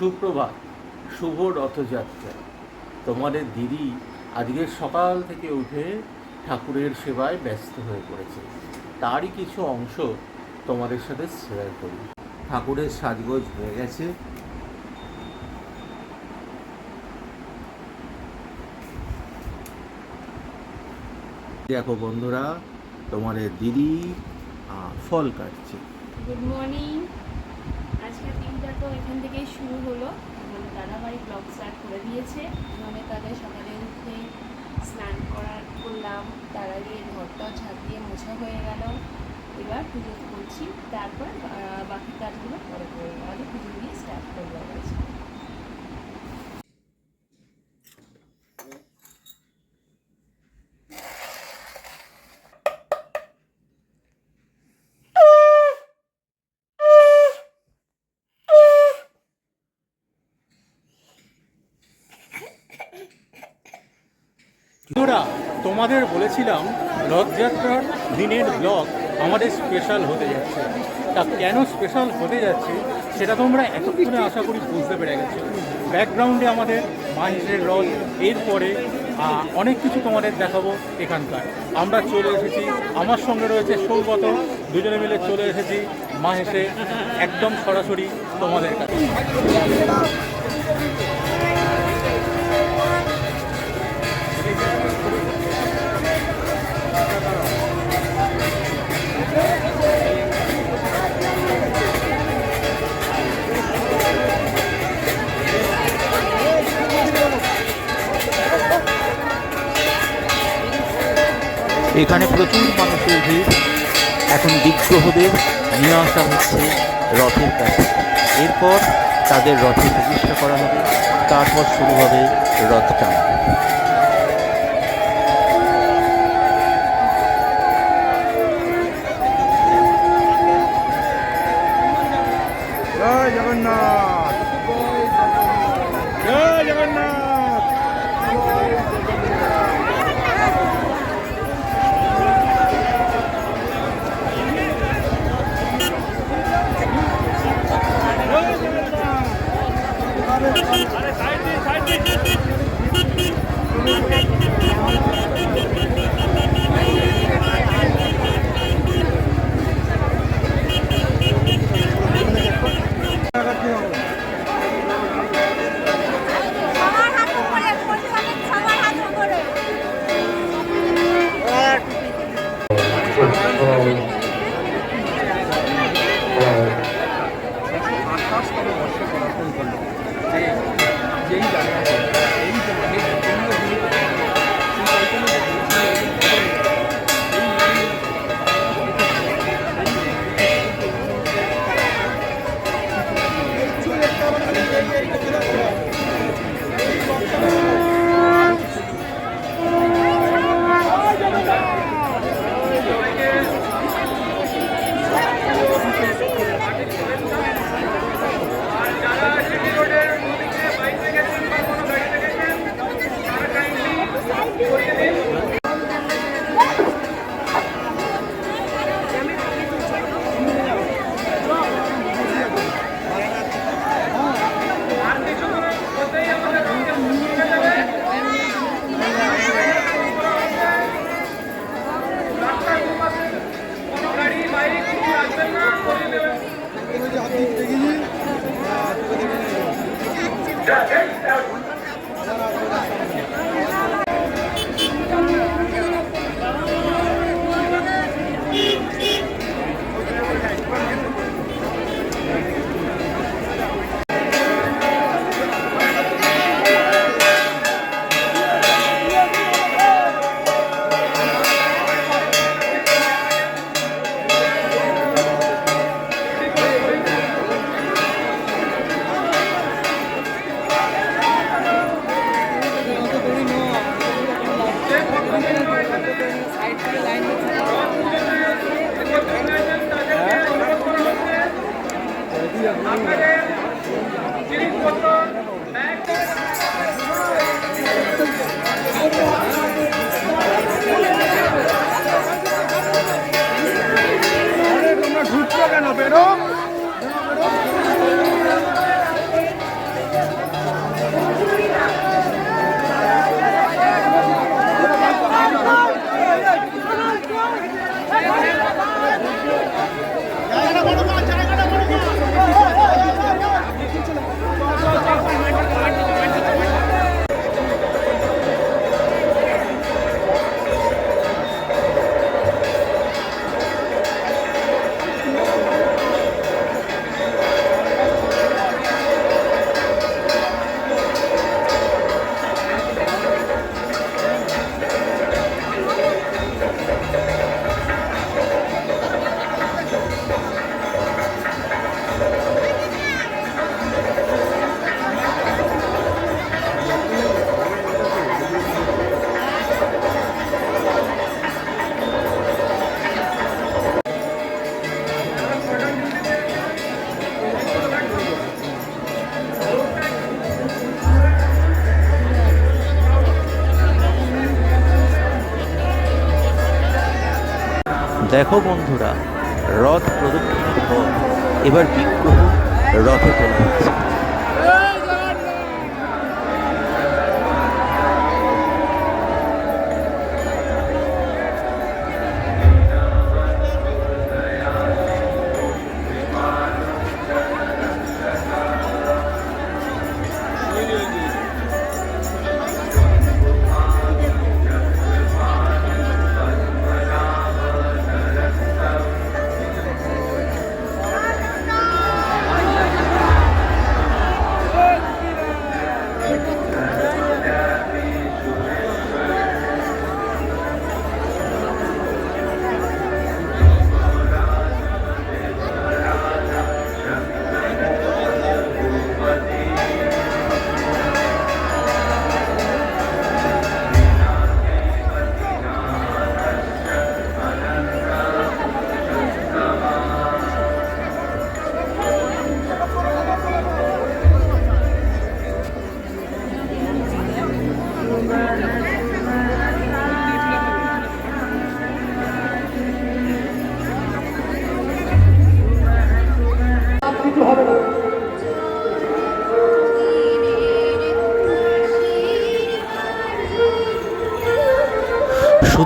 সুপ্রভাত, শুভ রথযাত্রা। তোমাদের দিদি আজকে সকাল থেকে উঠে ঠাকুরের সেবায় ব্যস্ত হয়ে পড়েছে। তারই কিছু অংশ তোমাদের সাথে শেয়ার করি। ঠাকুরের সাজগোজ হয়ে গেছে। দেখো বন্ধুরা, তোমাদের দিদি ফল কাটছে। গুড মর্নিং এখান থেকেই শুরু হলো। মানে দাদাবাড়ি ব্লগ স্টার্ট করে দিয়েছে। মানে তাদের সকালে উঠে স্নান করার করলাম। তার আগে ঘরটা ঝাঁপ দিয়ে মোছা হয়ে গেল। এবার পুজো করছি। তারপর বাকি কাজগুলো পরে করব আগে পুজো দিয়ে স্টার্ট করব আজকে বন্ধুরা তোমাদের বলেছিলাম, রথযাত্রার দিনের ব্লগ আমাদের স্পেশাল হতে যাচ্ছে। তা কেন স্পেশাল হতে যাচ্ছে, সেটা তোমরা এতক্ষণে আশা করি বুঝতে পেরে গেছো। ব্যাকগ্রাউন্ডে আমাদের মাহেশের রথ, এরপরে অনেক কিছু তোমাদের দেখাবো এখানকার। আমরা চলে এসেছি, আমার সঙ্গে রয়েছে সৌগত, দুজনে মিলে চলে এসেছি মাহেশে, একদম সরাসরি তোমাদের কাছে। এখানে প্রচুর মানুষের ভিড়। এখন বিগ্রহদের নিয়ে আসা হচ্ছে রথের কাছে এরপর তাদের রথে প্রতিষ্ঠা করা হবে। তারপর শুরু হবে রথ টান। দেখো বন্ধুরা রথ প্রদক্ষিণের পর এবার বিগ্রহ রথে তোলা হচ্ছে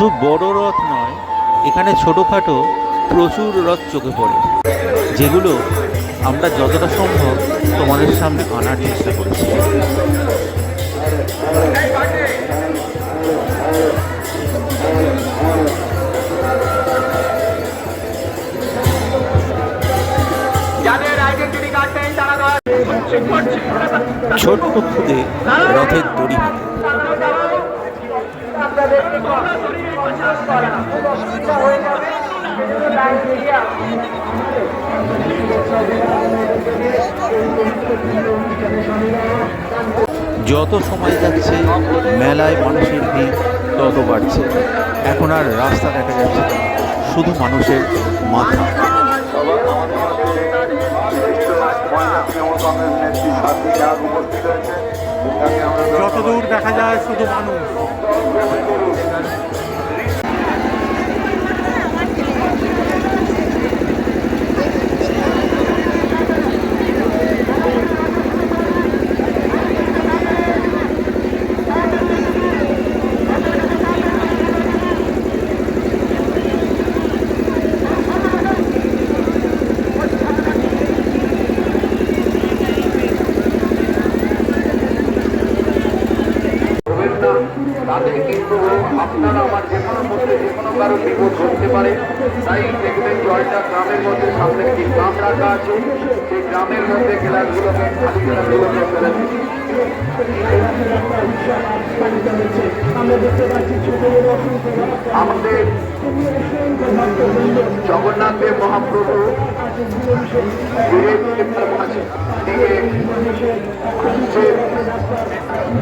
শুধু বড় রথ নয় এখানে ছোটোখাটো প্রচুর রথ চোখে পড়ে যেগুলো আমরা যতটা সম্ভব তোমাদের সামনে আনার চেষ্টা করেছি। ছোট্ট খুদে রথের দড়ি। হাতে যত সময় যাচ্ছে, মেলায় মানুষের ভিড় তত বাড়ছে। এখন আর রাস্তা দেখা যাচ্ছে শুধু মানুষের মাথা। যতদূর দেখা যায়, শুধু মানুষ হবেন না তাতে কিন্তু আপনার আমার যে কোনো মধ্যে যে কোনো কারও বিপদ ঘটতে পারে। তাই দেখবেন জলটা গ্রামের মধ্যে সামনে একটি গ্রাম রাখা আছে। সেই গ্রামের মধ্যে গ্লাসগুলোকে খালি গ্লাসগুলোকে ফেলে দিন। আমাদের জগন্নাথ দেব মহাপ্রভু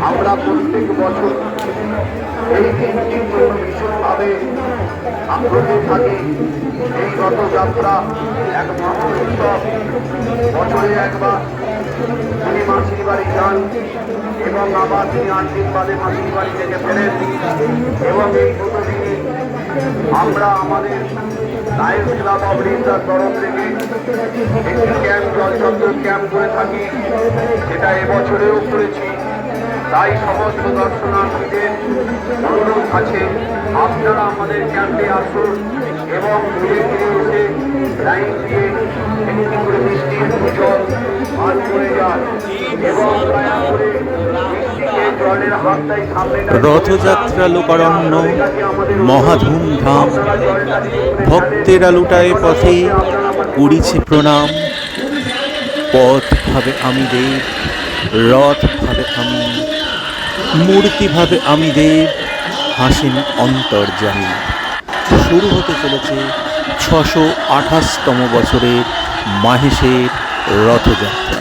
আমরা প্রত্যেক বছর এই দিনটির জন্য ভীষণভাবে আগ্রহী থাকি। এই রথযাত্রা এক মহোৎসব বছরে একবার তিনি মাসির বাড়ি যান এবং আবার তিনি আট দিন বাদে মাসির বাড়ি থেকে ফেরেন। এবং এই দুটো আমরা আমাদের লায়ন্স ক্লাব অফ রিসার তরফ থেকে একটি ক্যাম্প জলচন্দ্র ক্যাম্প করে থাকি। যেটা এবছরেও করেছি। তাই সমস্ত দর্শনার্থীদের অনুরোধ আছে আপনারা আমাদের ক্যাম্পে আসুন এবং ধীরে ধীরে এসে লাইন দিয়ে একটি করে মিষ্টির জল পান করে যান এবং দয়া করে। রথযাত্রা লোকারণ্য মহাধুমধাম ভক্তেরা লুটায় পথে করিছে প্রণাম। পথ ভাবে আমি দেব রথ ভাবে আমি মূর্তি ভাবে আমি দেব হাসিন অন্তর্জামী শুরু হতে চলেছে ছশো আঠাশতম বছরের মাহেশের রথযাত্রা।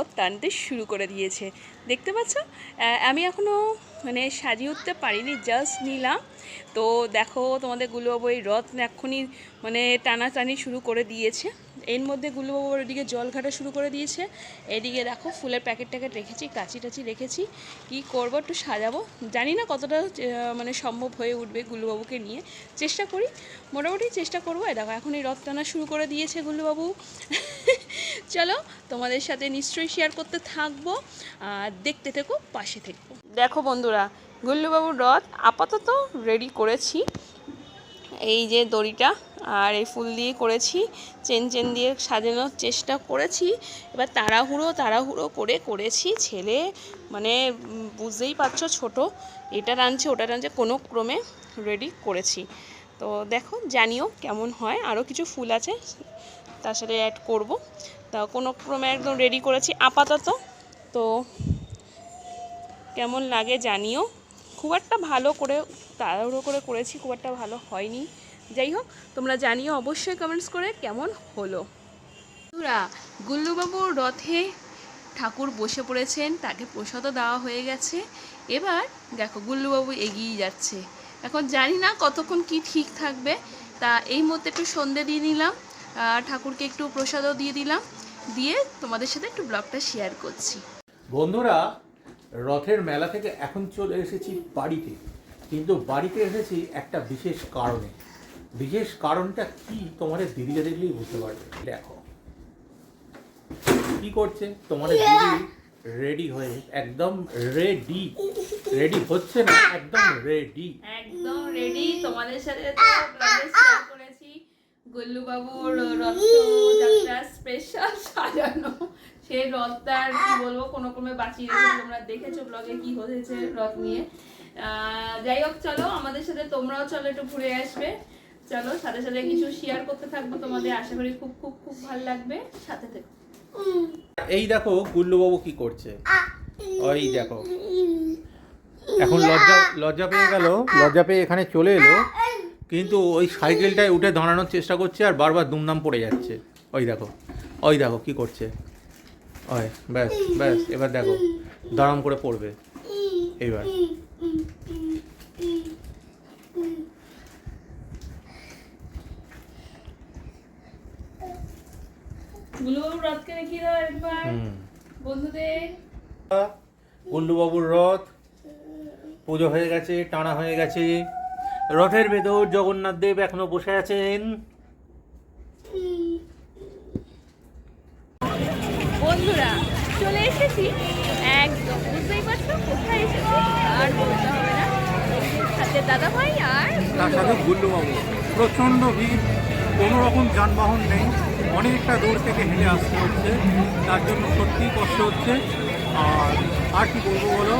রথ টানতে শুরু করে দিয়েছে। দেখতে পাচ্ছ? আমি এখনও মানে সাজিয়ে উঠতে পারিনি জাস্ট নিলাম। তো দেখো তোমাদেরগুলো বই রথ এক্ষুনি মানে টানাটানি শুরু করে দিয়েছে। এর মধ্যে গুল্লুবাবু ওদিকে জল ঘাটা শুরু করে দিয়েছে। এদিকে দেখো ফুলের প্যাকেট ট্যাকেট রেখেছি, কাচি টাচি রেখেছি। কি করব, একটু সাজাবো। জানি না কতটা মানে সম্ভব হয়ে উঠবে গুল্লুবাবুকে নিয়ে। চেষ্টা করি, মোটামুটি চেষ্টা করব। দেখো, এখন এই রথ টানা শুরু করে দিয়েছে গুল্লুবাবু চলো, তোমাদের সাথে নিশ্চয়ই শেয়ার করতে থাকব। আর দেখতে থেকো, পাশে থেকো। দেখো বন্ধুরা গুল্লুবাবুর রথ আপাতত রেডি করেছি। এই যে দড়িটা আর এই ফুল দিয়ে করেছি, চেন চেন দিয়ে সাজানোর চেষ্টা করেছি। এবার তাড়াহুড়ো তাড়াহুড়ো করে করেছি। ছেলে মানে বুঝতেই পারছ ছোট, এটা রাঁধছে ওটা রাঁধছে কোনো ক্রমে রেডি করেছি। তো দেখো, জানিও কেমন হয়, আরও কিছু ফুল আছে, তার সাথে অ্যাড করব। তা কোনো ক্রমে একদম রেডি করেছি, আপাতত। তো কেমন লাগে জানিও। খুব একটা ভালো করে, তাড়াহুড়ো করে করেছি, খুব একটা ভালো হয়নি। যাই হোক তোমরা জানিও অবশ্যই কমেন্টস করে কেমন হলো। বন্ধুরা গুল্লুবাবুর রথে ঠাকুর বসে পড়েছেন তাকে প্রসাদও দেওয়া হয়ে গেছে। এবার দেখো গুল্লুবাবু এগিয়ে যাচ্ছে। এখন জানি না কতক্ষণ কি ঠিক থাকবে। তা এই মুহূর্তে একটু সন্ধে দিয়ে নিলাম ঠাকুরকে একটু প্রসাদও দিয়ে দিলাম। দিয়ে তোমাদের সাথে একটু ব্লগটা শেয়ার করছি। বন্ধুরা রথের মেলা থেকে এখন চলে এসেছি বাড়িতে। কিন্তু বাড়িতে এসেছি একটা বিশেষ কারণে। বিশেষ কারণটা কি তোমাদের দিদিকে দেখলেই বুঝতে পারবে। দেখো। কি করছে? তোমাদের দিদি রেডি হয়ে একদম রেডি রেডি হচ্ছে না একদম রেডি একদম রেডি তোমাদের সাথে তো ব্লগে করেছি। গুল্লু বাবুর রথযাত্রা স্পেশাল সাজানো। সেই রথটা আর কি বলব কোনো ক্রমে বাঁচিয়ে রেখেছি। তোমরা দেখেছ ব্লগে কি হয়েছে রথ নিয়ে। আহ, যাই হোক চলো আমাদের সাথে তোমরাও চলো একটু ঘুরে আসবে। চলো, সাথে সাথে কিছু শেয়ার করতে থাকব তোমাদের। আশা করি খুব খুব খুব ভালো লাগবে। সাথে থেকো। এই দেখো, গুল্লুবাবু কি করছে? ওই দেখো। এখন লজ্জা লজ্জা পেয়ে গেল, লজ্জা পেয়ে এখানে চলে এলো। কিন্তু ওই সাইকেলটায় উঠে দাঁড়ানোর চেষ্টা করছে আর বারবার দুমদাম পড়ে যাচ্ছে। ওই দেখো ওই দেখো কি করছে। ওই, ব্যাস ব্যাস, এবার দেখো, দাঁড়াম করে পড়বে। এইবার। গুল্লু বাবুর রথকে দেখিয়ে দাও একবার। বন্ধুদের। গুল্লুবাবুর রথ। পুজো হয়ে গেছে টানা হয়ে গেছে। রথের ভেতর জগন্নাথ দেব এখনও বসে আছেন। বন্ধুরা চলে এসেছি। একদম বুঝতেই পারছ? কোথায় এসেছি? আর বলতে হবে না। সাথে দাদা ভাই আর তার সাথে গুল্লুবাবু। প্রচণ্ড ভিড়। কোনো রকম যানবাহন নেই। অনেকটা দূর থেকে হেঁটে আসতে হচ্ছে। তার জন্য সত্যিই কষ্ট হচ্ছে। আর আর কি বলব বলো?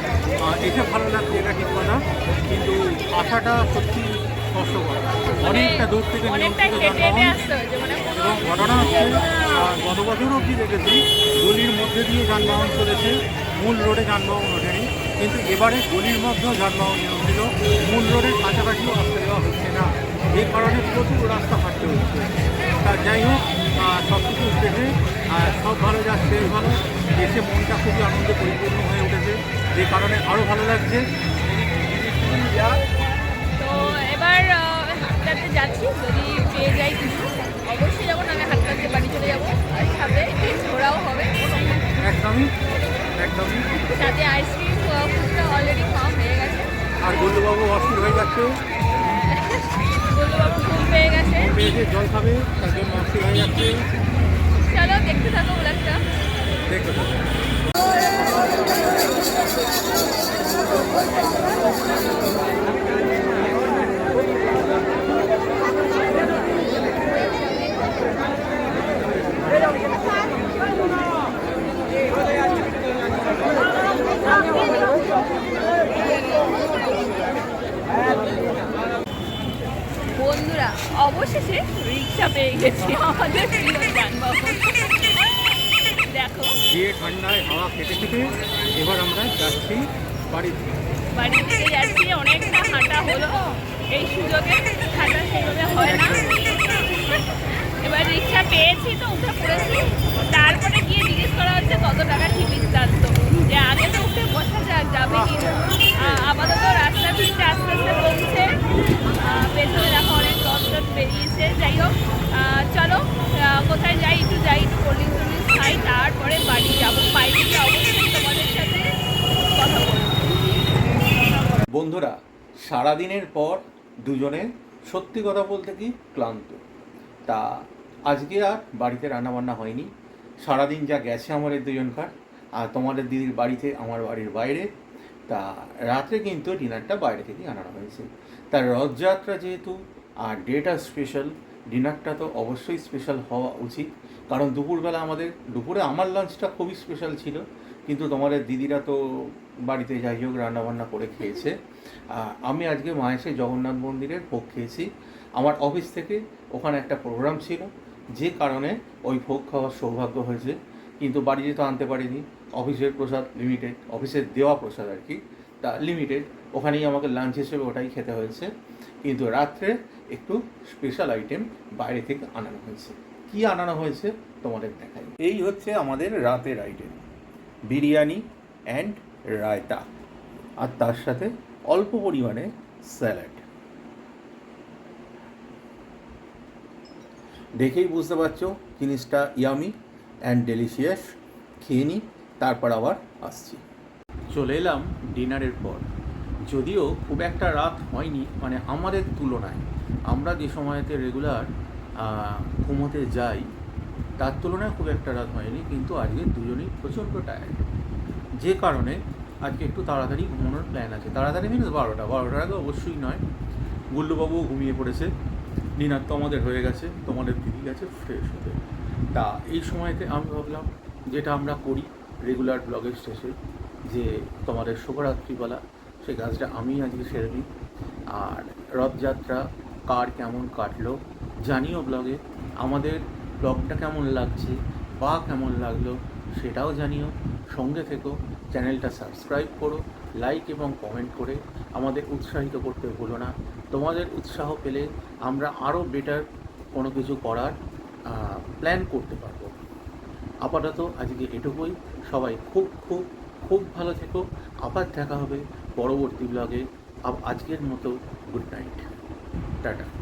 এসে ভালো লাগছে এটা ঠিক কথা। কিন্তু আসাটা সত্যি কষ্টকর। অনেকটা দূর থেকে নিয়ন্ত্রিত হেঁটে যানবাহন মানে এবং ঘটনা হচ্ছে গত বছর অবধি দেখেছি গলির মধ্যে দিয়ে যানবাহন চলেছে। মূল রোডে যানবাহন ওঠেনি। কিন্তু এবারে গলির মধ্যেও যানবাহন নেমেছিল মূল রোডের কাছাকাছিও আসতে দেওয়া হচ্ছে না। এই কারণে প্রচুর রাস্তা হাঁটতে হচ্ছে। তা যাই হোক সব কিছু দেখে আহ, সব ভালো যাচ্ছে। বেশ ভালো। এসে মনটা খুবই আনন্দে পরিপূর্ণ হয়ে উঠেছে। যে কারণে আরও ভালো লাগছে। তো এবার যাচ্ছি। যদি পেয়ে যাই কিছু অবশ্যই যখন আমি বাড়ি চলে যাব। আর সাথে ঘোরাও হবে। একদমই একদমই। সাথে আইসক্রিম অলরেডি খাওয়া হয়ে গেছে। আর অস্থির হয়ে যাচ্ছে। ফুল পেয়ে গেছে। জল খাবে তার জন্য হয়ে যাচ্ছে। চলো দেখতে থাকো ব্লগটা দেখতে থাকো। অবশেষে রিক্সা পেয়ে গেছি আমাদের দেখো। যে ঠান্ডায় হাওয়া খেতে বাড়িতে বাড়ি থেকে যাচ্ছি অনেকটা হাঁটা হলো। এই সুযোগে হাঁটা এবার রিক্সা পেয়েছি তো তারপরে গিয়ে জিজ্ঞেস করা হচ্ছে কত টাকা টিকিট জানতো। যে আগে তো উঠে বসা যাক যাবে কিনা আপাতত রাস্তা ভিড়টা আস্তে আস্তে কমছে। পেছনে দেখো অনেক বেরিয়েছে। যাই হোক চলো কোথায় যাই একটু যাই একটু কোল্ড ড্রিঙ্কস খাই, তারপরে বাড়ি যাব। বাড়ি অবশ্যই তোমাদের সাথে কথা বন্ধুরা, সারাদিনের পর দুজনে সত্যি কথা বলতে কি ক্লান্ত। তা আজকে আর বাড়িতে রান্নাবান্না হয়নি। সারাদিন যা গেছে আমাদের দুজনকার, আর তোমাদের দিদির বাড়িতে, আমার বাড়ির বাইরে, তা রাত্রে কিন্তু ডিনারটা বাইরে থেকে আনানো হয়েছে। তার রথযাত্রা যেহেতু আর ডেটা স্পেশাল, ডিনারটা তো অবশ্যই স্পেশাল হওয়া উচিত। কারণ দুপুরবেলা আমাদের, দুপুরে আমার লাঞ্চটা খুবই স্পেশাল ছিল, কিন্তু তোমাদের দিদিরা তো বাড়িতে যাই হোক, রান্নাবান্না করে খেয়েছে। আমি আজকে মায়েসে জগন্নাথ মন্দিরের ভোগ খেয়েছি। আমার অফিস থেকে ওখানে একটা প্রোগ্রাম ছিল, যে কারণে ওই ভোগ খাওয়ার সৌভাগ্য হয়েছে। কিন্তু বাড়িতে তো আনতে পারিনি, অফিসের প্রসাদ লিমিটেড অফিসের দেওয়া প্রসাদ আর কি, তা লিমিটেড ওখানেই আমাকে লাঞ্চ হিসেবে ওটাই খেতে হয়েছে। কিন্তু রাত্রে একটু স্পেশাল আইটেম বাইরে থেকে আনানো হয়েছে। কি আনানো হয়েছে? তোমাদের দেখাই। এই হচ্ছে আমাদের রাতের আইটেম বিরিয়ানি অ্যান্ড রায়তা। আর তার সাথে অল্প পরিমাণে স্যালাড দেখেই বুঝতে পারছ, জিনিসটা ইয়ামি অ্যান্ড ডেলিশিয়াস খেয়ে নিই তারপর আবার আসছি। চলে এলাম ডিনারের পর। যদিও খুব একটা রাত হয়নি মানে আমাদের তুলনায়। আমরা যে সময়তে রেগুলার ঘুমোতে যাই, তার তুলনায় খুব একটা রাত হয়নি, কিন্তু আজকে দুজনেই প্রচণ্ড টায়ার্ড যে কারণে আজকে একটু তাড়াতাড়ি ঘুমানোর প্ল্যান আছে। তাড়াতাড়ি মিনস বারোটা। বারোটার আগে অবশ্যই নয়। গুল্লুবাবুও ঘুমিয়ে পড়েছে। ডিনার তো আমাদের হয়ে গেছে। তোমাদের দিদি গেছে ফ্রেশ হতে। তা এই সময়তে আমি ভাবলাম, যেটা আমরা করি রেগুলার ব্লগের শেষে, যে তোমাদের শুভরাত্রিবেলা, সেই কাজটা আমি আজকে সেরে নিই। আর রথযাত্রা কার কেমন কাটলো, জানিও ব্লগে আমাদের ব্লগটা কেমন লাগছে বা কেমন লাগল সেটাও জানিও, সঙ্গে থেকো, চ্যানেলটা সাবস্ক্রাইব করো লাইক এবং কমেন্ট করে আমাদের উৎসাহিত করতে ভুলো না। তোমাদের উৎসাহ পেলে আমরা আরও বেটার কোনো কিছু করার প্ল্যান করতে পারব। আপাতত আজকে এটুকুই। সবাই খুব খুব খুব ভালো থেকো। আবার দেখা হবে পরবর্তী ব্লগে আজকের মতো গুড নাইট টাটা